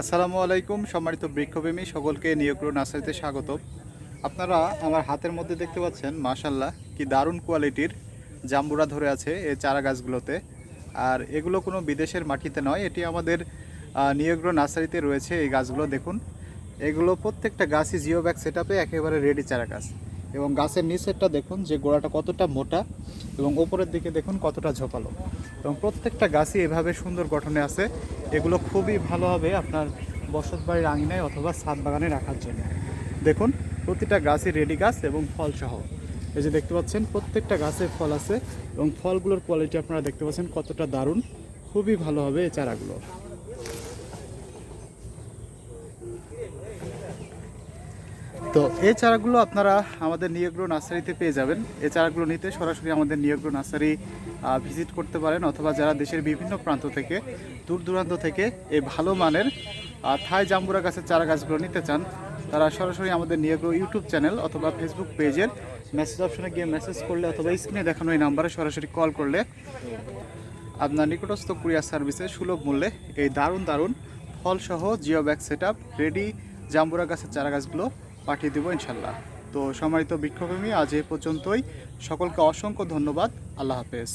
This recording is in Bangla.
আসসালামু আলাইকুম, সম্মানিত বৃক্ষপ্রেমী, সকলকে নিয়োগ্র নার্সারিতে স্বাগত আপনারা আমার হাতের মধ্যে দেখতে পাচ্ছেন মাশাল্লাহ কি দারুণ কোয়ালিটির জাম্বুরা ধরে আছে এই চারা গাছগুলোতে। আর এগুলো কোনো বিদেশের মাটিতে নয়, এটি আমাদের নিয়োগ্র নার্সারিতে রয়েছে এই গাছগুলো, দেখুন। এগুলো প্রত্যেকটা গাছই জিও ব্যাগ সেট একেবারে রেডি চারা গাছ। এবং গাছের নিচেরটা দেখুন, যে গোড়াটা কতটা মোটা এবং ওপরের দিকে দেখুন কতটা ঝোপালো এবং প্রত্যেকটা গাছই এভাবে সুন্দর গঠনে আছে। এগুলো খুবই ভালো হবে আপনার বসত বাড়ির আঙিনায় অথবা ছাদ বাগানে রাখার জন্য। দেখুন, প্রতিটা গাছই রেডি গাছ এবং ফল সহ এই যে দেখতে পাচ্ছেন, প্রত্যেকটা গাছে ফল আছে এবং ফলগুলোর কোয়ালিটি আপনারা দেখতে পাচ্ছেন কতটা দারুণ। খুবই ভালো হবে এই চারাগুলো। তো এই চারাগুলো আপনারা আমাদের নিয়োগ্র নার্সারিতে পেয়ে যাবেন। এই চারাগুলো নিতে সরাসরি আমাদের নিয়োগ্র নার্সারি ভিজিট করতে পারেন অথবা যারা দেশের বিভিন্ন প্রান্ত থেকে, দূর দূরান্ত থেকে এই ভালো মানের থাই জাম্বুরা গাছের চারা গাছগুলো নিতে চান, তারা সরাসরি আমাদের নিয়োগ্র ইউটিউব চ্যানেল অথবা ফেসবুক পেজের মেসেজ অপশনে গিয়ে মেসেজ করলে অথবা স্ক্রিনে দেখানো এই নাম্বারে সরাসরি কল করলে আপনার নিকটস্থ কুরিয়ার সার্ভিসে সুলভ মূল্যে এই দারুণ দারুণ ফলসহ জিও ব্যাগ সেট রেডি জাম্বুরা গাছের চারা গাছগুলো পাঠিয়ে দেবো ইনশাল্লাহ। তো সম্মানিত বিক্ষোভমী আজ এ পর্যন্তই। সকলকে অসংখ্য ধন্যবাদ। আল্লাহ হাফেজ।